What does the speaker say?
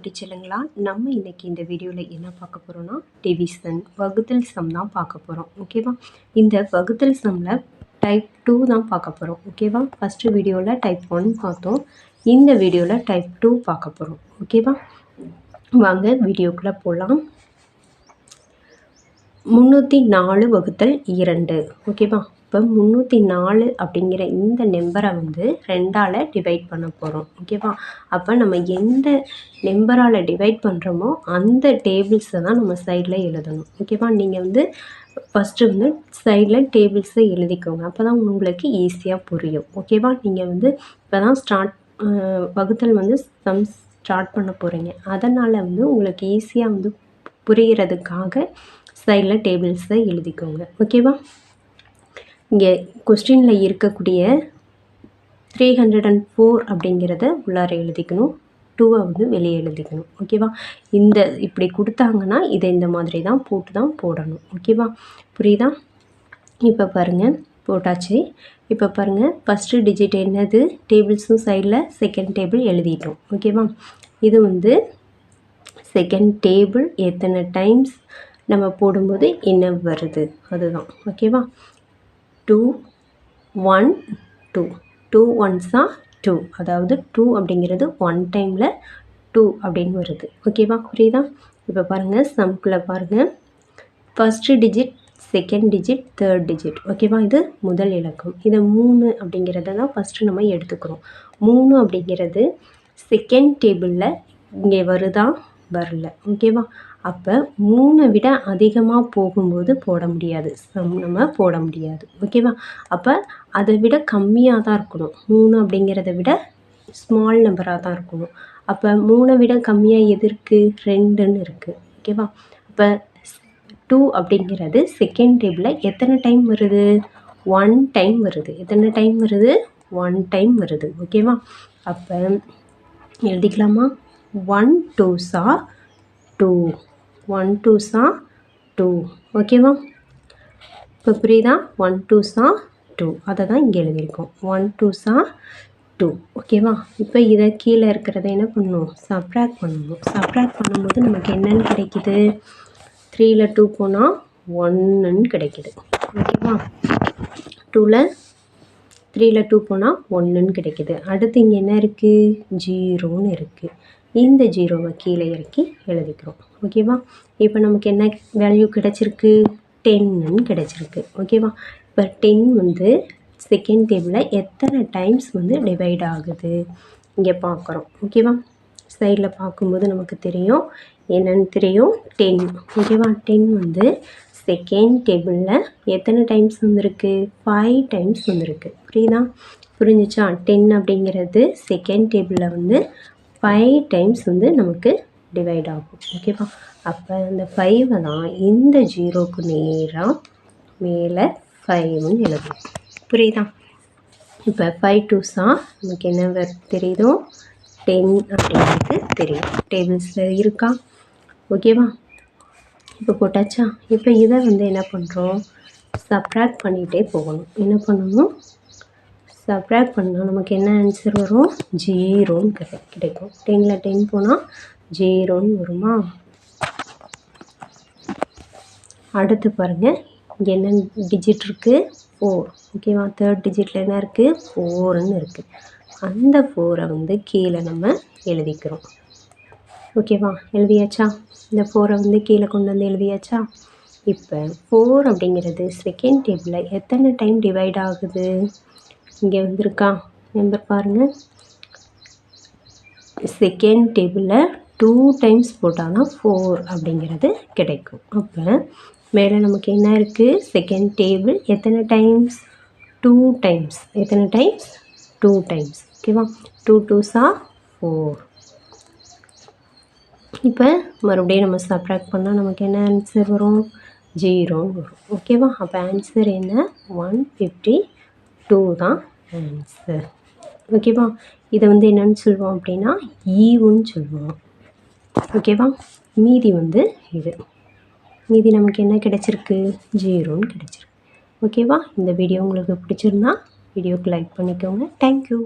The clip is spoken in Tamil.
குட்டி செல்லுங்களா நம்ம இன்றைக்கி இந்த வீடியோவில் என்ன பார்க்க போகிறோன்னா டிவிஷன் வகுத்தல் சம் தான் பார்க்க போகிறோம் ஓகேவா இந்த வகுத்தல் சம்மில் டைப் டூ தான் பார்க்க போகிறோம் ஓகேவா ஃபஸ்ட்டு வீடியோவில் டைப் ஒன் பார்த்தோம். இந்த வீடியோவில் டைப் டூ பார்க்க போகிறோம் ஓகேவா வாங்க வீடியோக்குள்ளே போகலாம் முந்நூற்றி நாலு வகுத்தல் இரண்டு. ஓகேவா இப்போ முந்நூற்றி நாலு அப்படிங்கிற இந்த நம்பரை வந்து ரெண்டால் டிவைட் பண்ண போகிறோம் ஓகேவா அப்போ நம்ம எந்த நம்பரால் டிவைட் பண்ணுறோமோ அந்த டேபிள்ஸை தான் நம்ம சைடில் எழுதணும். ஓகேவா நீங்கள் வந்து ஃபஸ்ட்டு வந்து சைடில் டேபிள்ஸை எழுதிக்கோங்க. அப்போ தான் உங்களுக்கு ஈஸியாக புரியும். ஓகேவா நீங்கள் வந்து இப்போ தான் ஸ்டார்ட் வகுத்தல் வந்து சம் ஸ்டார்ட் பண்ண போகிறீங்க அதனால் வந்து உங்களுக்கு ஈஸியாக வந்து புரிகிறதுக்காக சைடில் டேபிள்ஸை எழுதிக்கோங்க. ஓகேவா இங்கே கொஸ்டினில் இருக்கக்கூடிய த்ரீ ஹண்ட்ரட் அண்ட் ஃபோர் அப்படிங்கிறத உள்ளார எழுதிக்கணும். டூவை வந்து வெளியே எழுதிக்கணும். ஓகேவா இந்த இப்படி கொடுத்தாங்கன்னா இதை இந்த மாதிரி தான் போட்டு தான் போடணும். ஓகேவா புரியுதா? இப்போ பாருங்கள் போட்டாச்சு. இப்போ பாருங்கள் ஃபஸ்ட்டு டிஜிட் என்னது? டேபிள்ஸும் சைடில் செகண்ட் டேபிள் எழுதிட்டோம். ஓகேவா இது வந்து செகண்ட் டேபிள் எத்தனை டைம்ஸ் நம்ம போடும்போது என்ன வருது? அதுதான். ஓகேவா டூ ஒன் டூ டூ ஒன்ஸா டூ அதாவது டூ அப்படிங்கிறது ஒன் டைமில் டூ அப்படின்னு வருது. ஓகேவா புரியுதா? இப்போ பாருங்கள் சம்குள்ளே பாருங்கள் first digit second digit third digit ஓகேவா இது முதல் இலக்கம். இதை மூணு அப்படிங்கிறத தான் ஃபஸ்ட்டு நம்ம எடுத்துக்கிறோம். மூணு அப்படிங்கிறது செகண்ட் டேபிளில் இங்கே வருதா? வரல. ஓகேவா அப்போ மூணை விட அதிகமாக போகும்போது போட முடியாது. நம்ம போட முடியாது. ஓகேவா அப்போ அதை விட கம்மியாக தான் இருக்கணும். மூணு அப்படிங்கிறத விட ஸ்மால் நம்பராக தான் இருக்கணும். அப்போ மூணை விட கம்மியாக எது இருக்குது ரெண்டுன்னு இருக்குது ஓகேவா அப்போ டூ அப்படிங்கிறது செகண்ட் டேபிளில் எத்தனை டைம் வருது? ஒன் டைம் வருது. எத்தனை டைம் வருது? ஒன் டைம் வருது. ஓகேவா அப்போ எழுதிக்கலாமா? ஒன் டூஸா டூ ஒன் டூ சா டூ ஓகேவா இப்போ புரியுதா? ஒன் டூ சா டூ அதை தான் இங்கே எழுதியிருக்கோம். ஒன் டூஸா டூ ஓகேவா இப்போ இதை கீழே இருக்கிறத என்ன பண்ணணும் சப்ராக்ட் பண்ணணும் சப்ராக்ட் பண்ணும்போது நமக்கு என்னென்னு கிடைக்கிது? த்ரீயில் டூ போனால் ஒன்றுன்னு கிடைக்கிது. ஓகேவா டூவில் த்ரீயில் டூ போனால் ஒன்றுன்னு கிடைக்கிது. அடுத்து இங்கே என்ன இருக்குது ஜீரோன்னு இருக்குது இந்த ஜீரோவை கீழே இறக்கி எழுதிக்கிறோம். ஓகேவா இப்போ நமக்கு என்ன வேல்யூ கிடச்சிருக்கு? டென்னு கிடச்சிருக்கு. ஓகேவா இப்போ டென் வந்து செகண்ட் டேபிளில் எத்தனை டைம்ஸ் வந்து டிவைட் ஆகுது? இங்கே பார்க்குறோம். ஓகேவா சைடில் பார்க்கும்போது நமக்கு தெரியும். என்னென்னு தெரியும்? டென் ஓகேவா டென் வந்து செகண்ட் டேபிளில் எத்தனை டைம்ஸ் வந்திருக்கு? ஃபைவ் டைம்ஸ் வந்திருக்கு. புரியுதா? புரிஞ்சிச்சா? டென் அப்படிங்கிறது செகண்ட் டேபிளில் வந்து ஃபைவ் டைம்ஸ் வந்து நமக்கு டிவைட் ஆகும். ஓகேவா அப்போ அந்த ஃபைவை தான் இந்த ஜீரோக்கு நேராக மேலே ஃபைவ்னு எழுதும் புரியுதா? இப்போ ஃபைவ் டூஸாக நமக்கு என்ன தெரியுதோ? டென் அப்படின்றது தெரியும். டேபிள்ஸில் இருக்கா? ஓகேவா இப்போ போட்டாச்சா? இப்போ இதை வந்து என்ன பண்ணுறோம் சப்ராக்ட் பண்ணிகிட்டே போகணும். என்ன பண்ணணும்? சப்ராக்ட் பண்ணால் நமக்கு என்ன ஆன்சர் வரும்? ஜீரோன்னு கிடை கிடைக்கும். டெனில் டென் போனால் ஜீரோன்னு வருமா? அடுத்து பாருங்கள் இங்கே என்ன டிஜிட் இருக்குது ஃபோர் ஓகேவா தேர்ட் டிஜிட்டில் என்ன இருக்குது ஃபோர்னு இருக்குது அந்த ஃபோரை வந்து கீழே நம்ம எழுதிக்கிறோம். ஓகேவா எழுதியாச்சா? இந்த ஃபோரை வந்து கீழே கொண்டு வந்து எழுதியாச்சா? இப்போ ஃபோர் அப்படிங்கிறது செகண்ட் டேபிளில் எத்தனை டைம் டிவைட் ஆகுது? இங்கே வந்திருக்கா? நம்பர் பாருங்கள் செகண்ட் டேபிளில் டூ டைம்ஸ் போட்டால் ஃபோர் அப்படிங்கிறது கிடைக்கும். அப்போ மேலே நமக்கு என்ன இருக்குது செகண்ட் டேபிள் எத்தனை டைம்ஸ் டூ டைம்ஸ் எத்தனை டைம்ஸ் டூ டைம்ஸ் ஓகேவா டூ டூஸா ஃபோர் இப்போ மறுபடியும் நம்ம சப்ராக்ட் பண்ணால் நமக்கு என்ன ஆன்சர் வரும்? ஜீரோன்னு வரும். ஓகேவா அப்போ ஆன்சர் என்ன? ஒன் ஃபிஃப்டி டூ தான் ஆன்சர் ஓகேவா? இதை வந்து என்னென்னு சொல்லுவோம் அப்படின்னா ஈவுன்னு சொல்லுவோம். ஓகேவா? மீதி வந்து இது. மீதி நமக்கு என்ன கிடச்சிருக்கு? ஜீரோன்னு கிடச்சிருக்கு. ஓகேவா? இந்த வீடியோ உங்களுக்கு பிடிச்சிருந்தா வீடியோக்கு லைக் பண்ணிக்கோங்க. தேங்க்யூ